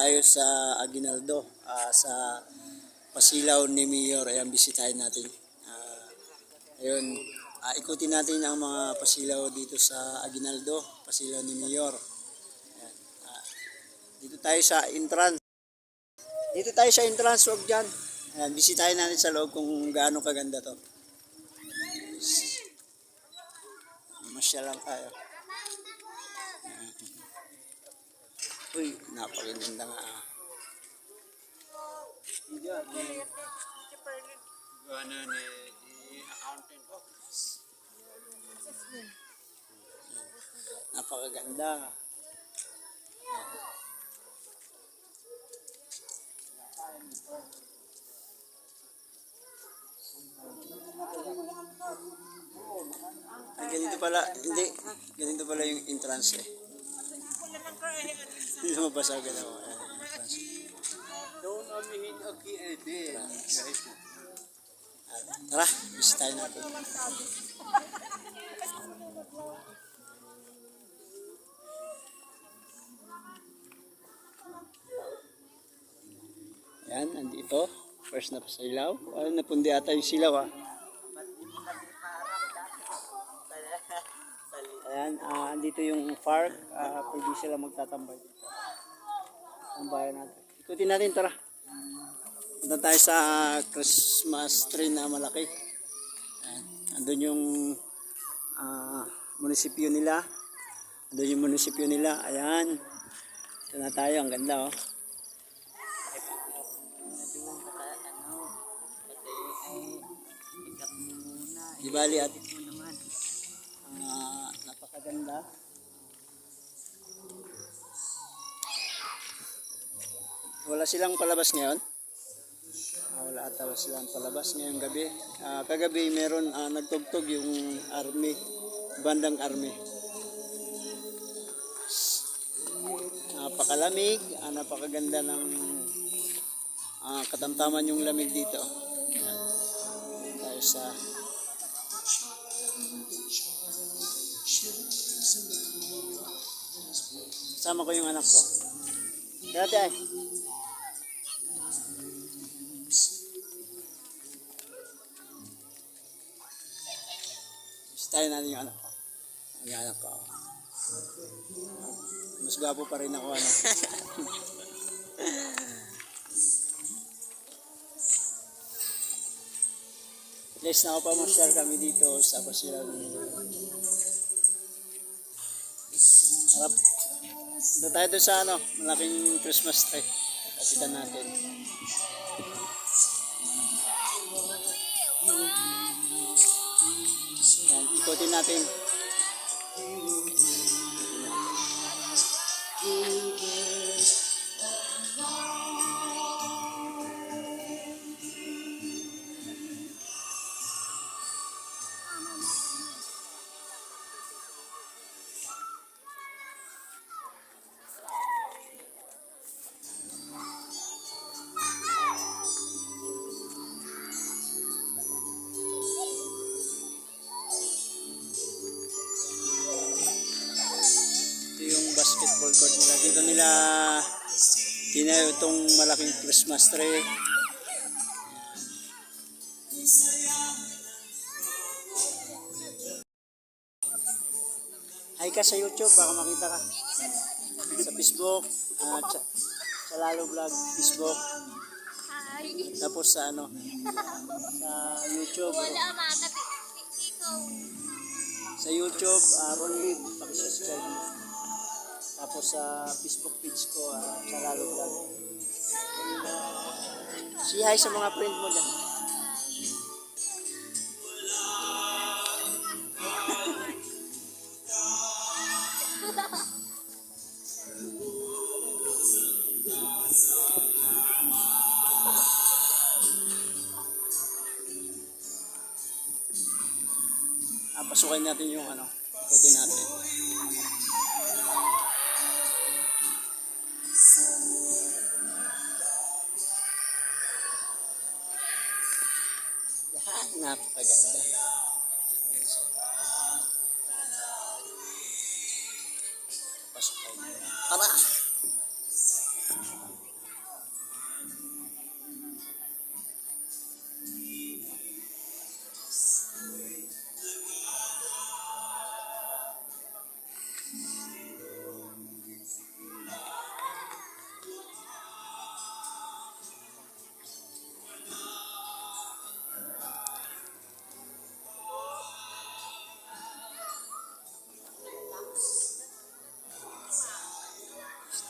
tayo sa Aguinaldo, ah, sa Pasilaw ni Mayor. Ayan, bisitahin natin. Ah, ayun, ah, ikutin natin ang mga pasilaw dito sa Aguinaldo, Pasilaw ni Mayor. Ah, dito tayo sa entrance. Dito tayo sa entrance, huwag dyan. Ayan, bisitahin natin sa loob kung gaano kaganda to. Masya lang tayo. Ayan. Uy, napakaganda nga. Ano ni accountant office. Napakaganda. Ganito pala, hindi, ganito pala yung entrance eh. Lumabas agad ako. Doon amihin aki ede. Tara, bisitahin natin. Yan, andito. First na silaw. Ano, napundi ata yung silaw ah. Ayan, ah, andito yung park. Ah, pwede sila magtatambay dito. Ang bayan natin. Ikutin natin, tara. Punta tayo sa Christmas tree na malaki. Ayan. Andun yung ah, munisipyo nila. Andun yung munisipyo nila. Ayan. Ito na tayo. Ang ganda oh. Di bali at napakaganda. Wala silang palabas ngayon. Ah, wala ata wala silang palabas ngayong gabi. Ah, kagabi meron ah, nagtugtog yung army, bandang army. Napakalamig, ah, napakaganda ng ah, katamtaman yung lamig dito. Ayan. Tayo sa Sama ko yung anak ko. Dati ay. Style natin yung anak ko. Yung anak ko. Mas gwapo pa rin ako ano. Bless na ako pa mag-share kami dito sa Pasilaw. Harap. Punta tayo doon sa ano, malaking Christmas tree. Kapitan natin. Yan, ikutin natin. Tinayo itong malaking Christmas tree. Hi ka sa YouTube, baka makita ka. Sa Facebook, at sa, sa Lalo Vlog, Facebook. Hi. Tapos sa ano, sa YouTube. Wala. Ikaw. Sa YouTube, uh, Ron Lid, pakisubscribe mo. Tapos sa Facebook page ko, ah, sa Lalo Vlog. Say hi sa mga friend mo dyan. Ah, pasukin natin yung ano, napakaganda. Pasok tayo. Tara!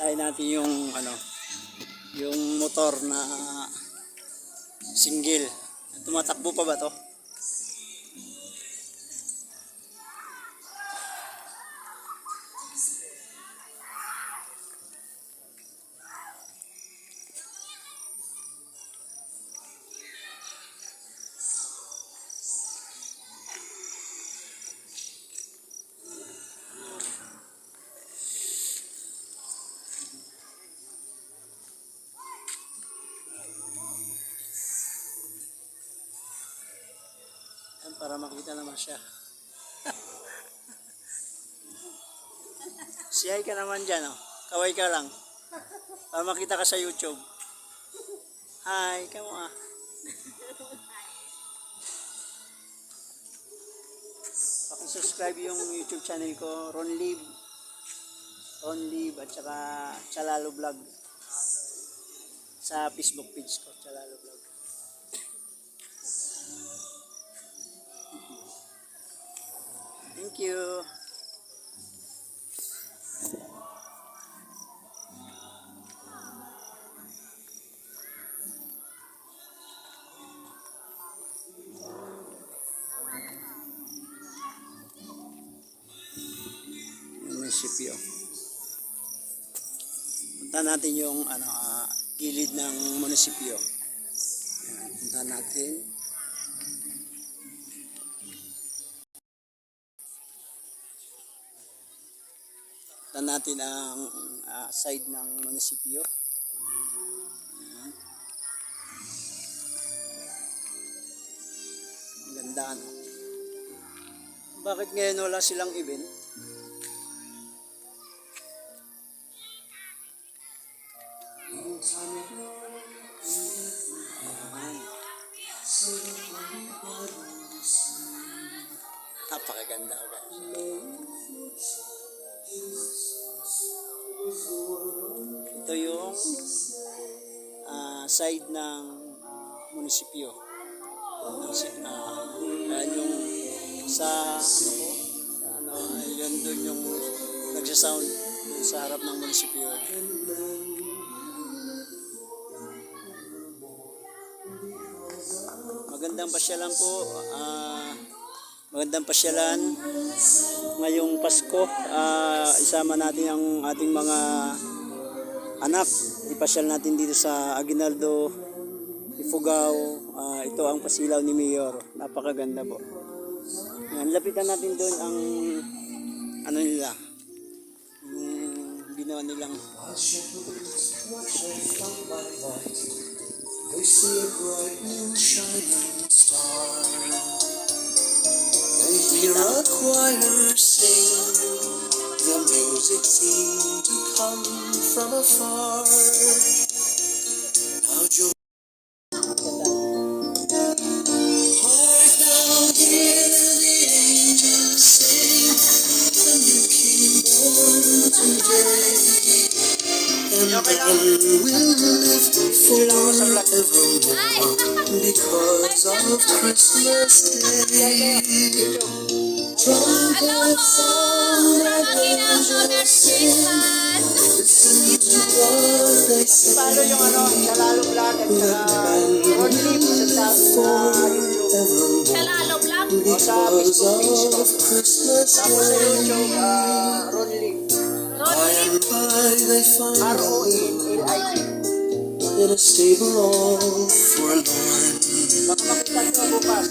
Tayo natin yung ano, yung motor na single. Tumatakbo pa ba to? Para makita naman siya. Siyay ka naman dyan, oh. Kaway ka lang. Para makita ka sa YouTube. Hi, kamo ah. Paki-subscribe yung YouTube channel ko, Ron Liv. Ron Liv at saka Chalalo Vlog. Sa Facebook page ko, Chalalo Vlog. Thank you. munisipyo. Punta natin yung ano, ah, gilid ng munisipyo. Punta natin. Punta natin ang ah, side ng munisipyo. Ang ganda ano. Bakit ngayon wala silang event? Napakaganda side ng ah, munisipyo. Si- ah, ayan yung sa ano po, sa ano, yun doon yung nagsasound dun sa harap ng munisipyo. Magandang pasyalan po. ah magandang pasyalan. Ngayong Pasko, ah, isama natin ang ating mga anak. Ipasyal natin dito sa Aguinaldo, Ifugao. Ah, ito ang pasilaw ni Mayor. Napakaganda po. Yan, lapitan natin doon ang ano nila. Yung ginawa nilang They see a bright and shining star. They hear a choir sing. The music seemed come from afar. Now join. Hark now, hear the angels sing. The new King born today. And none will live forevermore because of Christmas Day. Trumpets sound and angels sing. Listen to what they say. Follow yung ano, Chalalo Vlog at saka Ron Lim sa sa YouTube. Kalalo vlog. O sa Because Facebook page ko. of Christmas Tapos sa Day. YouTube, ah, Ron Lim. By and by they find a R-O-N-L-I-M. in a stable all forlorn. Baka makita nyo bukas.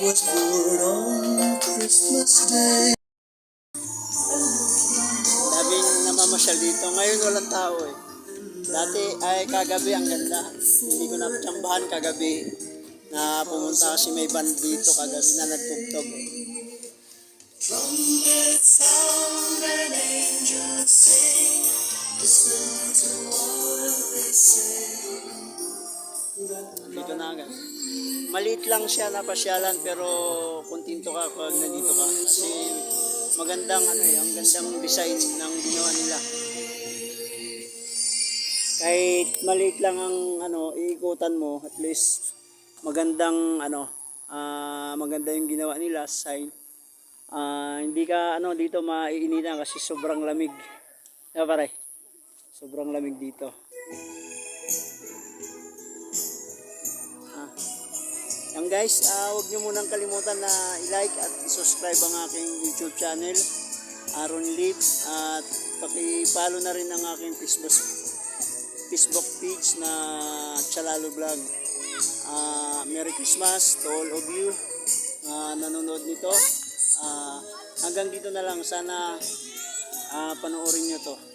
Was born on Christmas Day. Daming namamasyal dito. Ngayon walang tao eh. Dati ay kagabi ang ganda. Hindi ko napatsambahan kagabi na pumunta kasi may band dito kagabi na nagtugtog. eh. Trumpets sound and angels sing. Listen to what they say. Dito na agad. Maliit lang siya na pasyalan pero kontento ka pag nandito ka kasi magandang ano eh, ang gandang design ng ginawa nila. Kahit maliit lang ang ano, iikutan mo, at least magandang ano, ah maganda yung ginawa nila sign. Ah, hindi ka ano dito maiinitan kasi sobrang lamig. Diba pare? Sobrang lamig dito. Yan guys, ah huwag nyo munang kalimutan na i-like at i-subscribe ang aking YouTube channel, Aaron Lip, at paki-follow na rin ang aking Facebook, Facebook page na Chalalo Vlog. Ah, Merry Christmas to all of you na nanonood nito. Ah, hanggang dito na lang. Sana ah, panoorin nyo to.